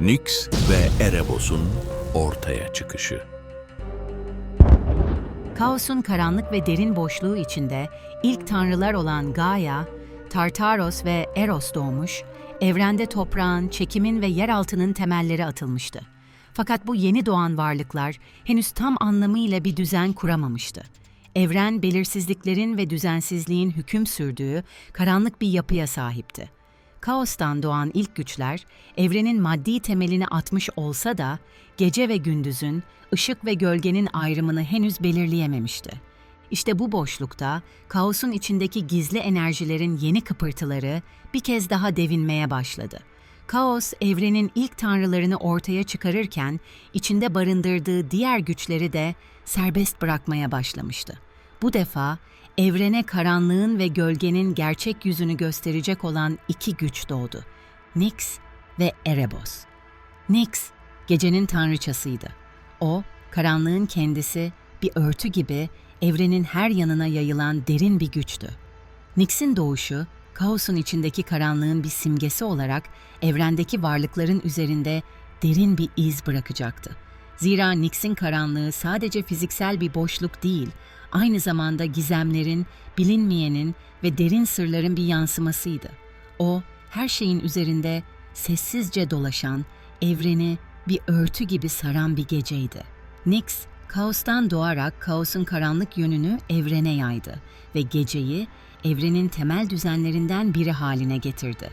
Nyx ve Erebos'un ortaya çıkışı. Kaosun karanlık ve derin boşluğu içinde ilk tanrılar olan Gaia, Tartaros ve Eros doğmuş, evrende toprağın, çekimin ve yeraltının temelleri atılmıştı. Fakat bu yeni doğan varlıklar henüz tam anlamıyla bir düzen kuramamıştı. Evren belirsizliklerin ve düzensizliğin hüküm sürdüğü karanlık bir yapıya sahipti. Kaostan doğan ilk güçler, evrenin maddi temelini atmış olsa da, gece ve gündüzün, ışık ve gölgenin ayrımını henüz belirleyememişti. İşte bu boşlukta, kaosun içindeki gizli enerjilerin yeni kıpırtıları bir kez daha devinmeye başladı. Kaos, evrenin ilk tanrılarını ortaya çıkarırken, içinde barındırdığı diğer güçleri de serbest bırakmaya başlamıştı. Bu defa evrene karanlığın ve gölgenin gerçek yüzünü gösterecek olan iki güç doğdu. Nyx ve Erebos. Nyx, gecenin tanrıçasıydı. O, karanlığın kendisi, bir örtü gibi evrenin her yanına yayılan derin bir güçtü. Nyx'in doğuşu, kaosun içindeki karanlığın bir simgesi olarak evrendeki varlıkların üzerinde derin bir iz bırakacaktı. Zira Nyx'in karanlığı sadece fiziksel bir boşluk değil, aynı zamanda gizemlerin, bilinmeyenin ve derin sırların bir yansımasıydı. O, her şeyin üzerinde sessizce dolaşan, evreni bir örtü gibi saran bir geceydi. Nyx, kaostan doğarak kaosun karanlık yönünü evrene yaydı ve geceyi evrenin temel düzenlerinden biri haline getirdi.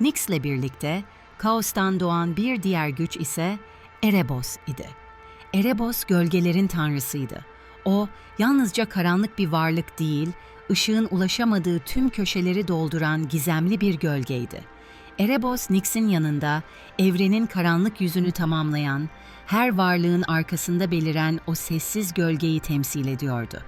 Nyx'le birlikte kaostan doğan bir diğer güç ise Erebos idi. Erebos gölgelerin tanrısıydı. O yalnızca karanlık bir varlık değil, ışığın ulaşamadığı tüm köşeleri dolduran gizemli bir gölgeydi. Erebos Nyx'in yanında evrenin karanlık yüzünü tamamlayan, her varlığın arkasında beliren o sessiz gölgeyi temsil ediyordu.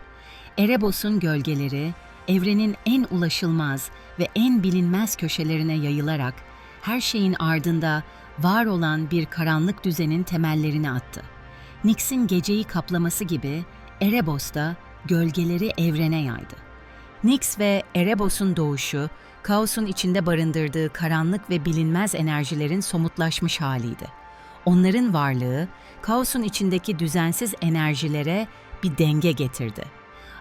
Erebos'un gölgeleri evrenin en ulaşılmaz ve en bilinmez köşelerine yayılarak her şeyin ardında var olan bir karanlık düzenin temellerini attı. Nyx'in geceyi kaplaması gibi Erebos da gölgeleri evrene yaydı. Nyx ve Erebos'un doğuşu, kaosun içinde barındırdığı karanlık ve bilinmez enerjilerin somutlaşmış haliydi. Onların varlığı, kaosun içindeki düzensiz enerjilere bir denge getirdi.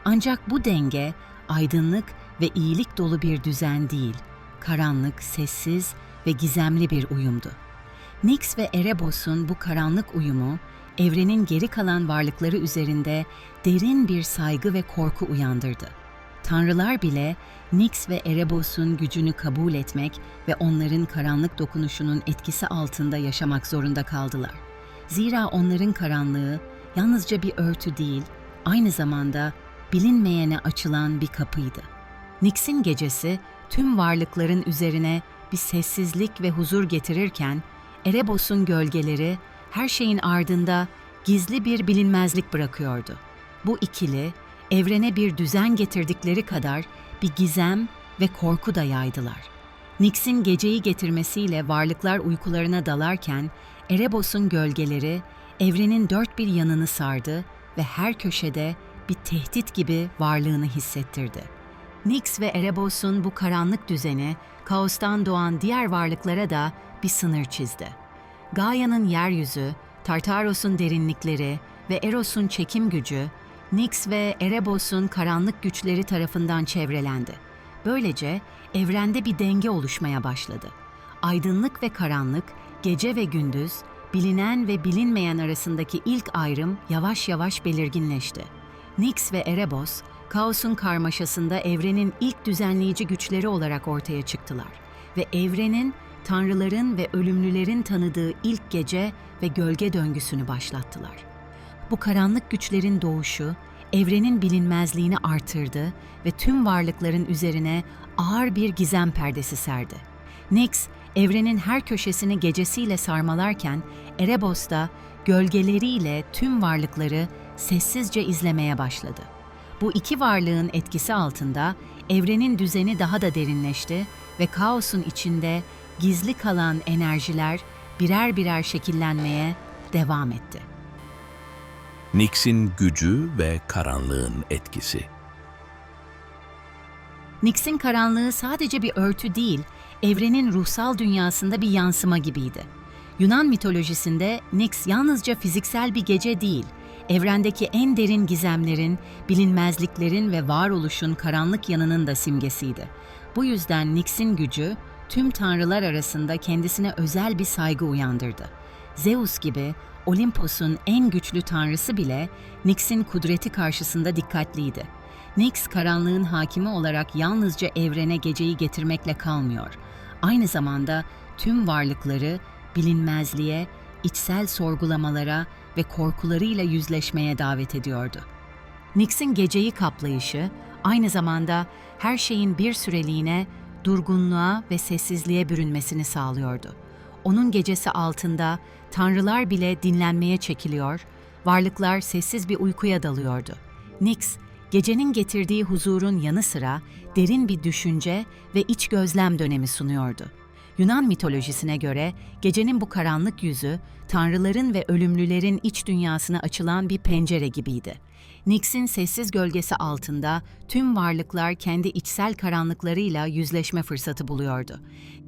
Ancak bu denge, aydınlık ve iyilik dolu bir düzen değil, karanlık, sessiz ve gizemli bir uyumdu. Nyx ve Erebos'un bu karanlık uyumu, evrenin geri kalan varlıkları üzerinde derin bir saygı ve korku uyandırdı. Tanrılar bile Nyx ve Erebos'un gücünü kabul etmek ve onların karanlık dokunuşunun etkisi altında yaşamak zorunda kaldılar. Zira onların karanlığı yalnızca bir örtü değil, aynı zamanda bilinmeyene açılan bir kapıydı. Nyx'in gecesi tüm varlıkların üzerine bir sessizlik ve huzur getirirken, Erebos'un gölgeleri her şeyin ardında gizli bir bilinmezlik bırakıyordu. Bu ikili evrene bir düzen getirdikleri kadar bir gizem ve korku da yaydılar. Nyx'in geceyi getirmesiyle varlıklar uykularına dalarken Erebos'un gölgeleri evrenin dört bir yanını sardı ve her köşede bir tehdit gibi varlığını hissettirdi. Nyx ve Erebos'un bu karanlık düzeni kaostan doğan diğer varlıklara da bir sınır çizdi. Gaia'nın yeryüzü, Tartaros'un derinlikleri ve Eros'un çekim gücü, Nyx ve Erebos'un karanlık güçleri tarafından çevrelendi. Böylece evrende bir denge oluşmaya başladı. Aydınlık ve karanlık, gece ve gündüz, bilinen ve bilinmeyen arasındaki ilk ayrım yavaş yavaş belirginleşti. Nyx ve Erebos, kaosun karmaşasında evrenin ilk düzenleyici güçleri olarak ortaya çıktılar ve evrenin tanrıların ve ölümlülerin tanıdığı ilk gece ve gölge döngüsünü başlattılar. Bu karanlık güçlerin doğuşu evrenin bilinmezliğini artırdı ve tüm varlıkların üzerine ağır bir gizem perdesi serdi. Nyx, evrenin her köşesini gecesiyle sarmalarken Erebos da gölgeleriyle tüm varlıkları sessizce izlemeye başladı. Bu iki varlığın etkisi altında evrenin düzeni daha da derinleşti ve kaosun içinde gizli kalan enerjiler birer birer şekillenmeye devam etti. Nyx'in gücü ve karanlığın etkisi. Nyx'in karanlığı sadece bir örtü değil, evrenin ruhsal dünyasında bir yansıma gibiydi. Yunan mitolojisinde Nyx yalnızca fiziksel bir gece değil, evrendeki en derin gizemlerin, bilinmezliklerin ve varoluşun karanlık yanının da simgesiydi. Bu yüzden Nyx'in gücü tüm tanrılar arasında kendisine özel bir saygı uyandırdı. Zeus gibi Olimpos'un en güçlü tanrısı bile Nyx'in kudreti karşısında dikkatliydi. Nyx karanlığın hakimi olarak yalnızca evrene geceyi getirmekle kalmıyor. Aynı zamanda tüm varlıkları bilinmezliğe, içsel sorgulamalara ve korkularıyla yüzleşmeye davet ediyordu. Nyx'in geceyi kaplayışı aynı zamanda her şeyin bir süreliğine durgunluğa ve sessizliğe bürünmesini sağlıyordu. Onun gecesi altında tanrılar bile dinlenmeye çekiliyor, varlıklar sessiz bir uykuya dalıyordu. Nyx, gecenin getirdiği huzurun yanı sıra derin bir düşünce ve iç gözlem dönemi sunuyordu. Yunan mitolojisine göre gecenin bu karanlık yüzü tanrıların ve ölümlülerin iç dünyasına açılan bir pencere gibiydi. Nyx'in sessiz gölgesi altında tüm varlıklar kendi içsel karanlıklarıyla yüzleşme fırsatı buluyordu.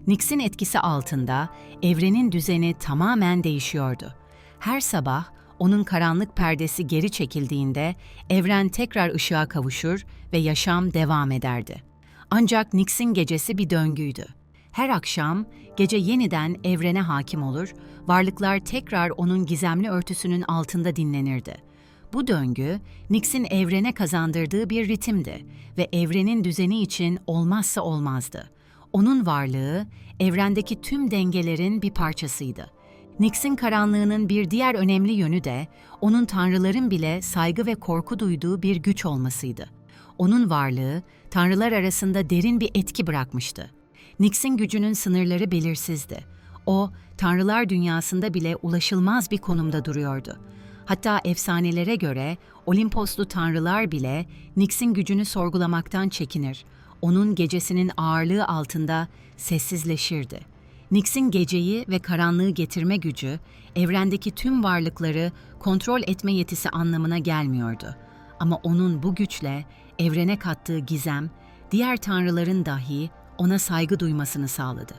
Nyx'in etkisi altında evrenin düzeni tamamen değişiyordu. Her sabah onun karanlık perdesi geri çekildiğinde evren tekrar ışığa kavuşur ve yaşam devam ederdi. Ancak Nyx'in gecesi bir döngüydü. Her akşam gece yeniden evrene hakim olur, varlıklar tekrar onun gizemli örtüsünün altında dinlenirdi. Bu döngü, Nyx'in evrene kazandırdığı bir ritimdi ve evrenin düzeni için olmazsa olmazdı. Onun varlığı, evrendeki tüm dengelerin bir parçasıydı. Nyx'in karanlığının bir diğer önemli yönü de, onun tanrıların bile saygı ve korku duyduğu bir güç olmasıydı. Onun varlığı, tanrılar arasında derin bir etki bırakmıştı. Nyx'in gücünün sınırları belirsizdi. O, tanrılar dünyasında bile ulaşılmaz bir konumda duruyordu. Hatta efsanelere göre Olimposlu tanrılar bile Nyx'in gücünü sorgulamaktan çekinir. Onun gecesinin ağırlığı altında sessizleşirdi. Nyx'in geceyi ve karanlığı getirme gücü, evrendeki tüm varlıkları kontrol etme yetisi anlamına gelmiyordu. Ama onun bu güçle evrene kattığı gizem, diğer tanrıların dahi ona saygı duymasını sağladı.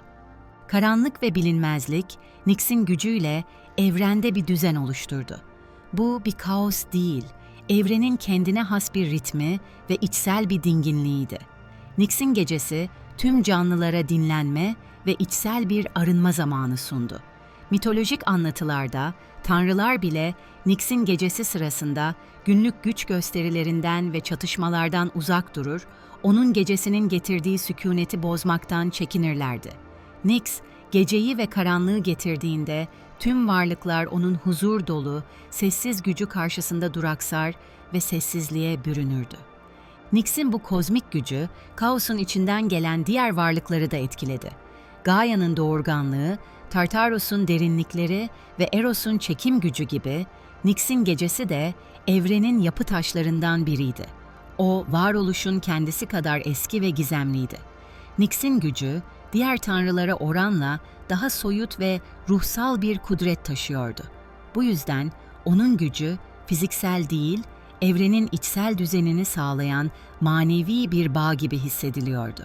Karanlık ve bilinmezlik, Nyx'in gücüyle evrende bir düzen oluşturdu. Bu bir kaos değil, evrenin kendine has bir ritmi ve içsel bir dinginliğiydi. Nyx'in gecesi tüm canlılara dinlenme ve içsel bir arınma zamanı sundu. Mitolojik anlatılarda tanrılar bile Nyx'in gecesi sırasında günlük güç gösterilerinden ve çatışmalardan uzak durur, onun gecesinin getirdiği sükuneti bozmaktan çekinirlerdi. Nyx, geceyi ve karanlığı getirdiğinde tüm varlıklar onun huzur dolu, sessiz gücü karşısında duraksar ve sessizliğe bürünürdü. Nyx'in bu kozmik gücü, kaosun içinden gelen diğer varlıkları da etkiledi. Gaia'nın doğurganlığı, Tartaros'un derinlikleri ve Eros'un çekim gücü gibi Nyx'in gecesi de evrenin yapı taşlarından biriydi. O, varoluşun kendisi kadar eski ve gizemliydi. Nyx'in gücü, diğer tanrılara oranla daha soyut ve ruhsal bir kudret taşıyordu. Bu yüzden onun gücü fiziksel değil, evrenin içsel düzenini sağlayan manevi bir bağ gibi hissediliyordu.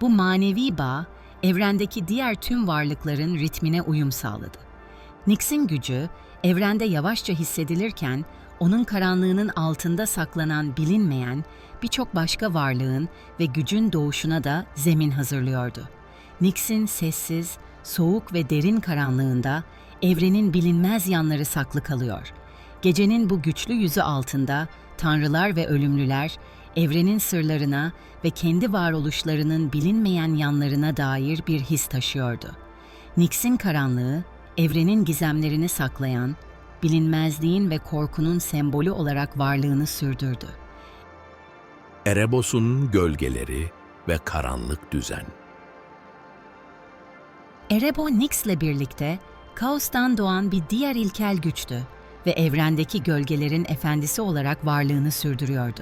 Bu manevi bağ, evrendeki diğer tüm varlıkların ritmine uyum sağladı. Nyx'in gücü, evrende yavaşça hissedilirken, onun karanlığının altında saklanan bilinmeyen birçok başka varlığın ve gücün doğuşuna da zemin hazırlıyordu. Nyx'in sessiz, soğuk ve derin karanlığında evrenin bilinmez yanları saklı kalıyor. Gecenin bu güçlü yüzü altında tanrılar ve ölümlüler evrenin sırlarına ve kendi varoluşlarının bilinmeyen yanlarına dair bir his taşıyordu. Nyx'in karanlığı, evrenin gizemlerini saklayan, bilinmezliğin ve korkunun sembolü olarak varlığını sürdürdü. Erebos'un gölgeleri ve karanlık düzen. Erebo Nyx'le birlikte kaostan doğan bir diğer ilkel güçtü ve evrendeki gölgelerin efendisi olarak varlığını sürdürüyordu.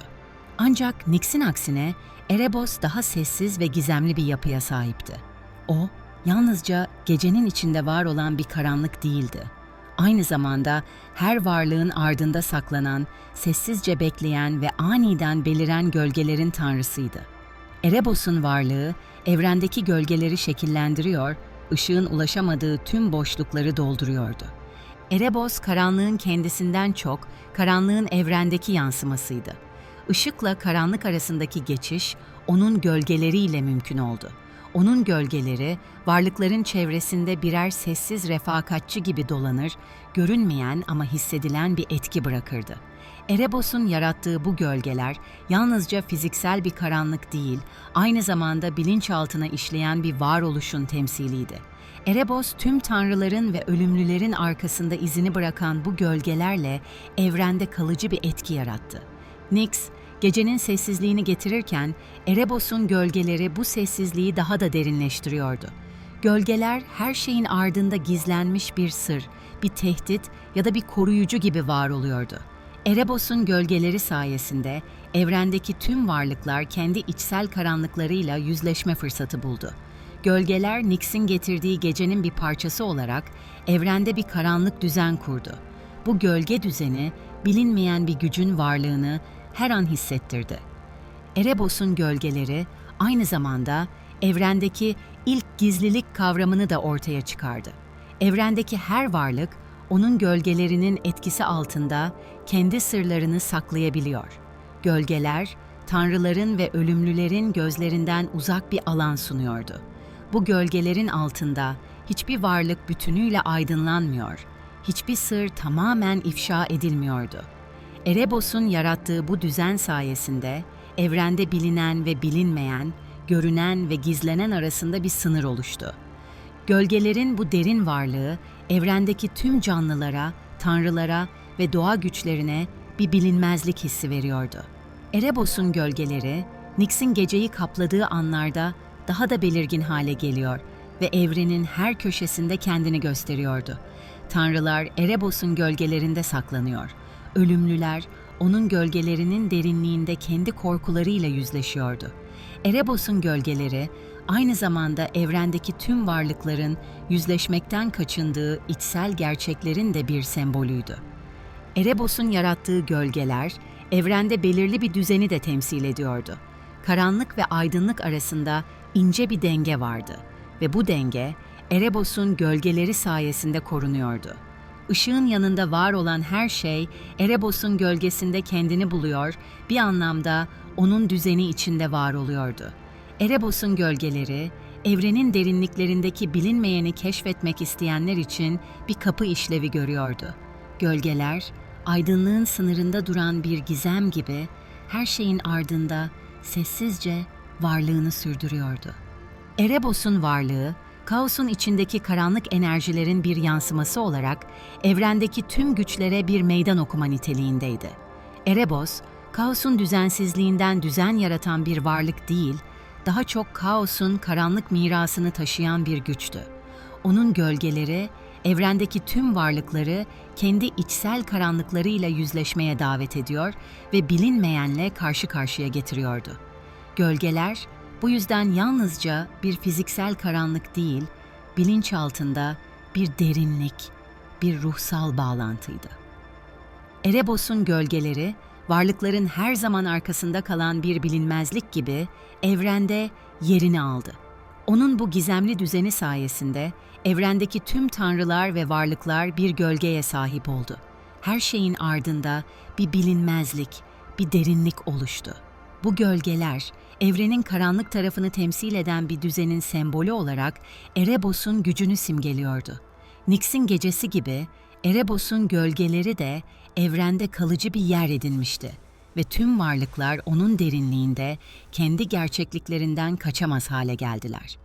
Ancak Nyx'in aksine Erebos daha sessiz ve gizemli bir yapıya sahipti. O, yalnızca gecenin içinde var olan bir karanlık değildi. Aynı zamanda her varlığın ardında saklanan, sessizce bekleyen ve aniden beliren gölgelerin tanrısıydı. Erebos'un varlığı evrendeki gölgeleri şekillendiriyor, ışığın ulaşamadığı tüm boşlukları dolduruyordu. Erebos karanlığın kendisinden çok karanlığın evrendeki yansımasıydı. Işıkla karanlık arasındaki geçiş onun gölgeleriyle mümkün oldu. Onun gölgeleri varlıkların çevresinde birer sessiz refakatçi gibi dolanır, görünmeyen ama hissedilen bir etki bırakırdı. Erebos'un yarattığı bu gölgeler yalnızca fiziksel bir karanlık değil, aynı zamanda bilinçaltına işleyen bir varoluşun temsiliydi. Erebos tüm tanrıların ve ölümlülerin arkasında izini bırakan bu gölgelerle evrende kalıcı bir etki yarattı. Nyx, gecenin sessizliğini getirirken Erebos'un gölgeleri bu sessizliği daha da derinleştiriyordu. Gölgeler her şeyin ardında gizlenmiş bir sır, bir tehdit ya da bir koruyucu gibi var oluyordu. Erebos'un gölgeleri sayesinde evrendeki tüm varlıklar kendi içsel karanlıklarıyla yüzleşme fırsatı buldu. Gölgeler Nyx'in getirdiği gecenin bir parçası olarak evrende bir karanlık düzen kurdu. Bu gölge düzeni bilinmeyen bir gücün varlığını her an hissettirdi. Erebos'un gölgeleri aynı zamanda evrendeki ilk gizlilik kavramını da ortaya çıkardı. Evrendeki her varlık onun gölgelerinin etkisi altında kendi sırlarını saklayabiliyor. Gölgeler, tanrıların ve ölümlülerin gözlerinden uzak bir alan sunuyordu. Bu gölgelerin altında hiçbir varlık bütünüyle aydınlanmıyor, hiçbir sır tamamen ifşa edilmiyordu. Erebos'un yarattığı bu düzen sayesinde evrende bilinen ve bilinmeyen, görünen ve gizlenen arasında bir sınır oluştu. Gölgelerin bu derin varlığı evrendeki tüm canlılara, tanrılara ve doğa güçlerine bir bilinmezlik hissi veriyordu. Erebos'un gölgeleri, Nyx'in geceyi kapladığı anlarda daha da belirgin hale geliyor ve evrenin her köşesinde kendini gösteriyordu. Tanrılar Erebos'un gölgelerinde saklanıyor. Ölümlüler onun gölgelerinin derinliğinde kendi korkularıyla yüzleşiyordu. Erebos'un gölgeleri aynı zamanda evrendeki tüm varlıkların yüzleşmekten kaçındığı içsel gerçeklerin de bir sembolüydü. Erebos'un yarattığı gölgeler evrende belirli bir düzeni de temsil ediyordu. Karanlık ve aydınlık arasında ince bir denge vardı ve bu denge Erebos'un gölgeleri sayesinde korunuyordu. Işığın yanında var olan her şey Erebos'un gölgesinde kendini buluyor, bir anlamda onun düzeni içinde var oluyordu. Erebos'un gölgeleri, evrenin derinliklerindeki bilinmeyeni keşfetmek isteyenler için bir kapı işlevi görüyordu. Gölgeler, aydınlığın sınırında duran bir gizem gibi her şeyin ardında sessizce varlığını sürdürüyordu. Erebos'un varlığı, kaosun içindeki karanlık enerjilerin bir yansıması olarak evrendeki tüm güçlere bir meydan okuma niteliğindeydi. Erebos, kaosun düzensizliğinden düzen yaratan bir varlık değil, daha çok kaosun karanlık mirasını taşıyan bir güçtü. Onun gölgeleri, evrendeki tüm varlıkları kendi içsel karanlıklarıyla yüzleşmeye davet ediyor ve bilinmeyenle karşı karşıya getiriyordu. Gölgeler, bu yüzden yalnızca bir fiziksel karanlık değil, bilinç altında bir derinlik, bir ruhsal bağlantıydı. Erebos'un gölgeleri, varlıkların her zaman arkasında kalan bir bilinmezlik gibi evrende yerini aldı. Onun bu gizemli düzeni sayesinde evrendeki tüm tanrılar ve varlıklar bir gölgeye sahip oldu. Her şeyin ardında bir bilinmezlik, bir derinlik oluştu. Bu gölgeler, evrenin karanlık tarafını temsil eden bir düzenin sembolü olarak Erebos'un gücünü simgeliyordu. Nyx'in gecesi gibi Erebos'un gölgeleri de evrende kalıcı bir yer edinmişti ve tüm varlıklar onun derinliğinde kendi gerçekliklerinden kaçamaz hale geldiler.